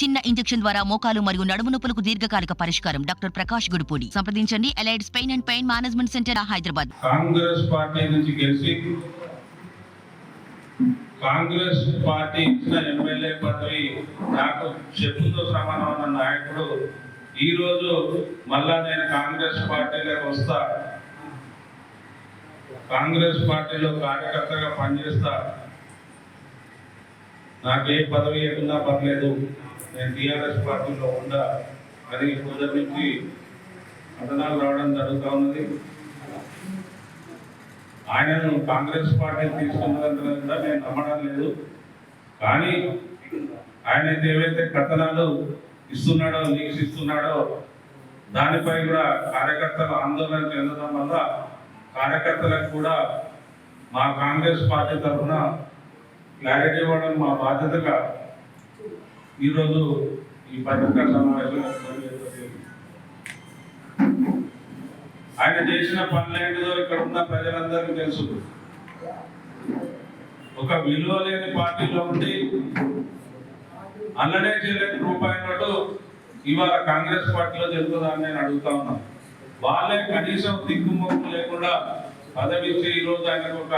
చిన్న ఇంజెక్షన్ ద్వారా మోకాలు మరియు నడుము నొప్పులకు దీర్ఘకాలిక పరిష్కారం. డాక్టర్ ప్రకాష్ గుడిపూడి. సంప్రదించండి. Allied pain and pain management centre Hyderabad. Congress party నుంచి గెలిచి కాంగ్రెస్ పార్టీ ఇచ్చిన ఎమ్మెల్యే పదవి నాకు చెప్పుతో సమానమైన నాయకుడు ఈ రోజు మళ్ళా నేను కాంగ్రెస్ పార్టీలోకి వస్తా. కాంగ్రెస్ పార్టీలో కార్యకర్తగా పనిచేస్తా. నాకు ఏ పదవి ఏకున్నా పర్లేదు. నేను టీఆర్ఎస్ పార్టీలో ఉండా అని పొద్దు నుంచి కథనాలు రావడం జరుగుతూ ఉన్నది. ఆయనను కాంగ్రెస్ పార్టీ తీసుకున్నదంతా కూడా నేను నమ్మడం లేదు. కానీ ఆయన ఏవైతే కథనాలు ఇస్తున్నాడో లీక్స్ ఇస్తున్నాడో దానిపై కూడా కార్యకర్తలు ఆందోళన చెందడం వల్ల కార్యకర్తలకు కూడా మా కాంగ్రెస్ పార్టీ తరఫున క్లారిటీ ఇవ్వడం మా బాధ్యతగా ఈరోజు ఈ పత్రికా సమావేశంలో ఆయన చేసిన పనులేంటిదో ఇక్కడ ఉన్న ప్రజలందరికీ తెలుసు. ఒక విలువ లేని పార్టీలో ఉండి అల్లనే చేయలేని రూపాయి నోటు ఇవాళ కాంగ్రెస్ పార్టీలో జరుగుతుందని నేను అడుగుతా ఉన్నాను వాళ్ళే కనీసం దిగ్గుమొక్కు లేకుండా పదవిచ్చి ఈరోజు ఆయనకు ఒక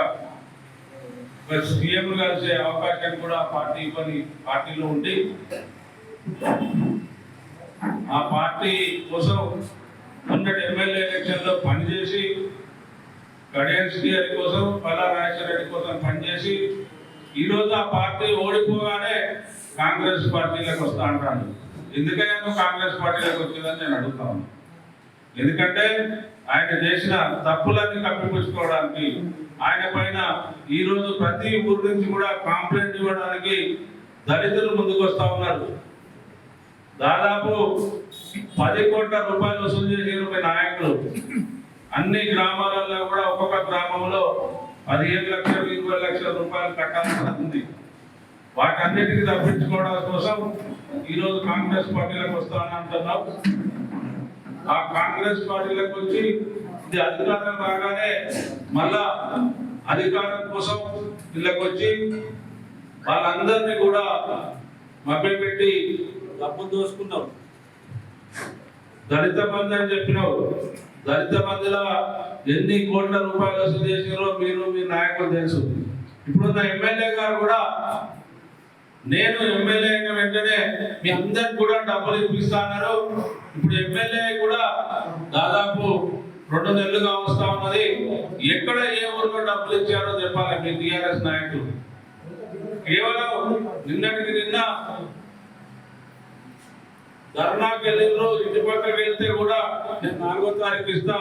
మరి సీఎం కలిసే అవకాశం కూడా పార్టీ ఇవ్వని పార్టీలో ఉండి ఆ పార్టీ కోసం మొన్నటి ఎమ్మెల్యే ఎలక్షన్లో పనిచేసి గణేష్ గారి కోసం పల్లా రెడ్డి కోసం పనిచేసి ఈరోజు ఆ పార్టీ ఓడిపోగానే కాంగ్రెస్ పార్టీలోకి వస్తా అంటాను ఎందుకైనా కాంగ్రెస్ పార్టీలోకి వచ్చిందని నేను అడుగుతాను ఎందుకంటే ఆయన చేసిన తప్పులన్నీ కప్పిపుచ్చుకోవడానికి ఆయన పైన ఈ రోజు ప్రతి ఊరి నుంచి కూడా కాంప్లైంట్ ఇవ్వడానికి దళితులు ముందుకు వస్తా ఉన్నారు. దాదాపు పది కోట్ల రూపాయలు వసూలు చేసిన మీ నాయకులు అన్ని గ్రామాలలో కూడా ఒక్కొక్క గ్రామంలో పదిహేను లక్షలు ఇరవై లక్షల రూపాయలు కట్టాల్సి ఉంది వాటన్నిటికీ తప్పించుకోవడం కోసం ఈరోజు కాంగ్రెస్ పార్టీలకు వస్తానని ఆ కాంగ్రెస్ పార్టీలకు వచ్చి ఇది అధికారం రాగానే మళ్ళా అధికారం కోసం వీళ్ళకి వచ్చి వాళ్ళందరినీ కూడా మభ్యపెట్టి డబ్బు దోసుకున్నావు. దళిత బంధు అని చెప్పినావు. దళిత బంధుల ఎన్ని కోట్ల రూపాయలు వసూలు చేసినారో మీరు మీ నాయకులు తెలుసు. ఇప్పుడున్న ఎమ్మెల్యే గారు కూడా నేను ఎమ్మెల్యే అయిన వెంటనే మీ అందరికి కూడా డబ్బులు ఇప్పిస్తున్నారు ఇప్పుడు ఎమ్మెల్యే కూడా దాదాపు రెండు నెలలుగా వస్తా ఉన్నది. ఎక్కడ ఏ ఊరిలో డబ్బులు ఇచ్చారో చెప్పాలి మీ టిఆర్ఎస్ నాయకులు. కేవలం నిన్నటికి నిన్న ధర్నాకి వెళ్ళిండ్రు. ఇంటి పక్కకి వెళ్తే కూడా నేను నాలుగో తారీఖు ఇస్తా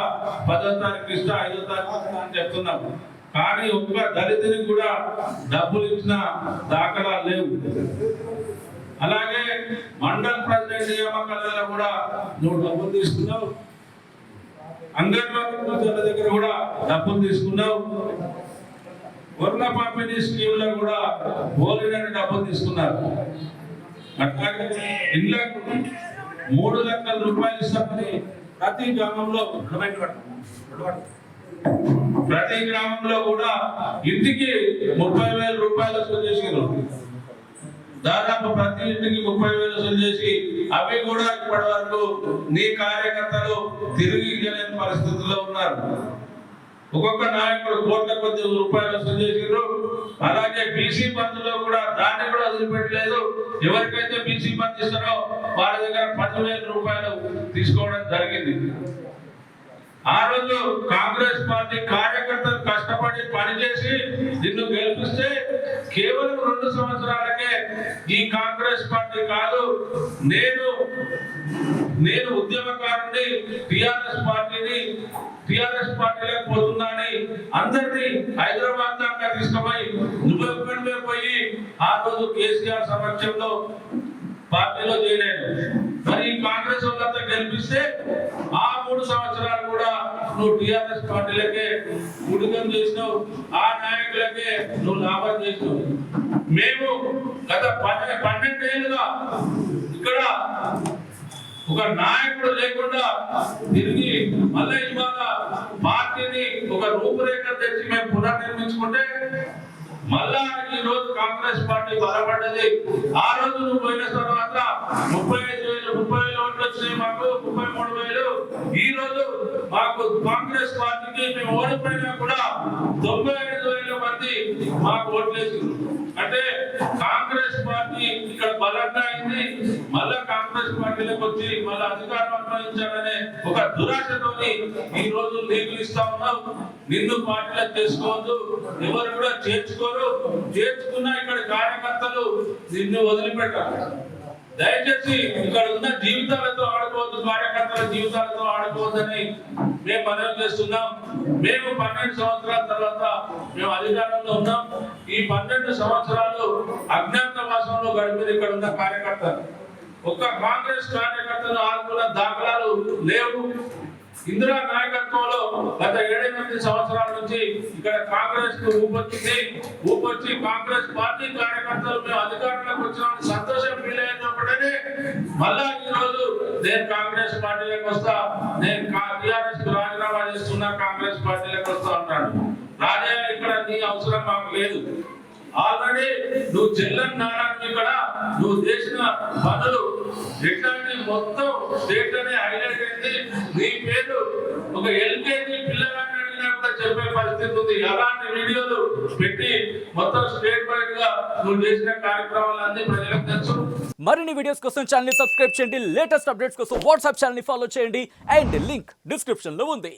పదో తారీఖు ఇస్తా ఐదో తారీఖు ఇస్తా అని చెప్తున్నాను కానీ ఒక్క దళితుని కూడా డబ్బులు ఇచ్చిన దాఖలా లేవు. అలాగే మండల్ ప్రెసిడెంట్ నియామకాలలో కూడా నువ్వు డబ్బులు తీసుకున్నావు. అంగన్వాడీ దగ్గర కూడా డబ్బులు తీసుకున్నావు. వరుణ పంపిణీ స్కీమ్లో కూడా బోలినని డబ్బులు తీసుకున్నారు. అట్లాగే ఇళ్ళకు మూడు లక్షల రూపాయలు ఇస్తామని ప్రతి గ్రామంలో ప్రతి గ్రామంలో కూడా ఇంటికి ముప్పై వేల రూపాయలు వసూలు చేసారు దాదాపు ప్రతి ఇంటికి ముప్పై వేలు వసూలు చేసి అవి కూడా ఇప్పటి వరకు నీ కార్యకర్తలు తిరిగి ఇవ్వలేని పరిస్థితుల్లో ఉన్నారు. ఒక్కొక్క నాయకుడు కోట్ల కొద్ది రూపాయలు వసూలు అలాగే బీసీ బంధులో కూడా దాన్ని కూడా వదిలిపెట్టలేదు. ఎవరికైతే బీసీ బంధు ఇస్తారో వాళ్ళ దగ్గర పదివేల రూపాయలు తీసుకోవడం జరిగింది. ఆ రోజు కాంగ్రెస్ పార్టీ కార్యకర్తలు కష్టపడి పనిచేసి నిన్ను గెలిపిస్తే కేవలం రెండు సంవత్సరాలకే ఈ కాంగ్రెస్ పార్టీ కాదు నేను నేను ఉద్యమకారుని టిఆర్ఎస్ పార్టీని టిఆర్ఎస్ పార్టీలోకి పోతున్నాని అందరినీ హైదరాబాద్ దాకా తీసుకుపోయి నువ్వు ఎక్కడికే పోయి ఆ రోజు కేసీఆర్ సమక్షంలో పార్టీలో చేయలేదు మరి కాంగ్రెస్ వాళ్ళంతా గెలిపిస్తే ఆ నువ్వు టిఆర్ఎస్ పార్టీలకే ఉడికం చేసినావు ఆ నాయకులకే నువ్వు లాభం చేసినావు. మేము గత పన్నెండు ఏళ్ళుగా ఇక్కడ ఒక నాయకుడు లేకుండా తిరిగి మళ్ళీ ఇవాళ పార్టీని ఒక రూపురేఖ తెచ్చి మేము పునర్నిర్మించుకుంటే మళ్ళా ఈ రోజు కాంగ్రెస్ పార్టీ బలపడ్డది. ఆ రోజు నువ్వు పోయిన తర్వాత ముప్పై ఐదు వేలు ముప్పై వేలు ఓట్లు వచ్చినాయి మాకు. మాకు కాంగ్రెస్ పార్టీకి మేము ఓడిపోయినా కూడా తొంభై ఐదు వేల మంది మాకు ఓట్లేసింది అంటే కాంగ్రెస్ పార్టీ ఇక్కడ బలంగా అయింది మళ్ళా కాంగ్రెస్ పార్టీలోకి వచ్చి మళ్ళీ అధికారం అనుభవించాలనే ఒక దురాశతోని ఈ రోజు నీకు ఇస్తా ఉన్నాం. నిన్ను పార్టీలో చేసుకోవద్దు ఎవరు కూడా చేర్చుకోరు. చేర్చుకున్నా ఇక్కడ కార్యకర్తలు నిన్ను వదిలిపెట్టారు దయచేసి ఇక్కడ ఉన్న జీవితాలతో ఆడుకోవద్దు కార్యకర్తల జీవితాలతో ఆడుకోవద్దని మేము మనవి చేస్తున్నాం. మేము పన్నెండు సంవత్సరాల తర్వాత మేము అధికారంలో ఉన్నాం. ఈ పన్నెండు సంవత్సరాలు అజ్ఞాతవాసంలో గడిపేది ఇక్కడ ఉన్న కార్యకర్తలు. ఒక్క కాంగ్రెస్ కార్యకర్తలు ఆడుకున్న దాఖలాలు లేవు. ఇందిరా నాయకత్వంలో గత ఏడెనిమిది సంవత్సరాల నుంచి ఇక్కడ కాంగ్రెస్కు ఊపొచ్చింది. ఊపొచ్చి కాంగ్రెస్ పార్టీ కార్యకర్తలు మేము అధికారంలోకి వచ్చిన సంతోషం మళ్ళా ఈ రోజు నేను కాంగ్రెస్ పార్టీలోకి వస్తా నేను టిఆర్ఎస్కు రాజీనామా చేస్తున్నా కాంగ్రెస్ పార్టీలోకి వస్తా అంటాడు. రాజా ఇక్కడ నీ అవసరం మాకు లేదు. ఆల్రెడీ నువ్వు చెల్లని నారాయణ ఇక్కడ నువ్వు చేసిన పనులు ఎట్లాంటి మొత్తం జరుగుతుంది. పరిస్థితి అలాంటి వీడియోలు పెట్టి మొత్తం స్టేట్ వైడ్గా నువ్వు చేసిన కార్యక్రమాలన్నీ ప్రజలకు తెలుసు. మరిన్ని వీడియోస్ కోసం ఛానల్ సబ్స్క్రైబ్ చేయండి. లేటెస్ట్ అప్డేట్స్ కోసం వాట్సాప్ ఛానల్ ఫాలో చేయండి. అండ్ లింక్ డిస్క్రిప్షన్లో ఉంది.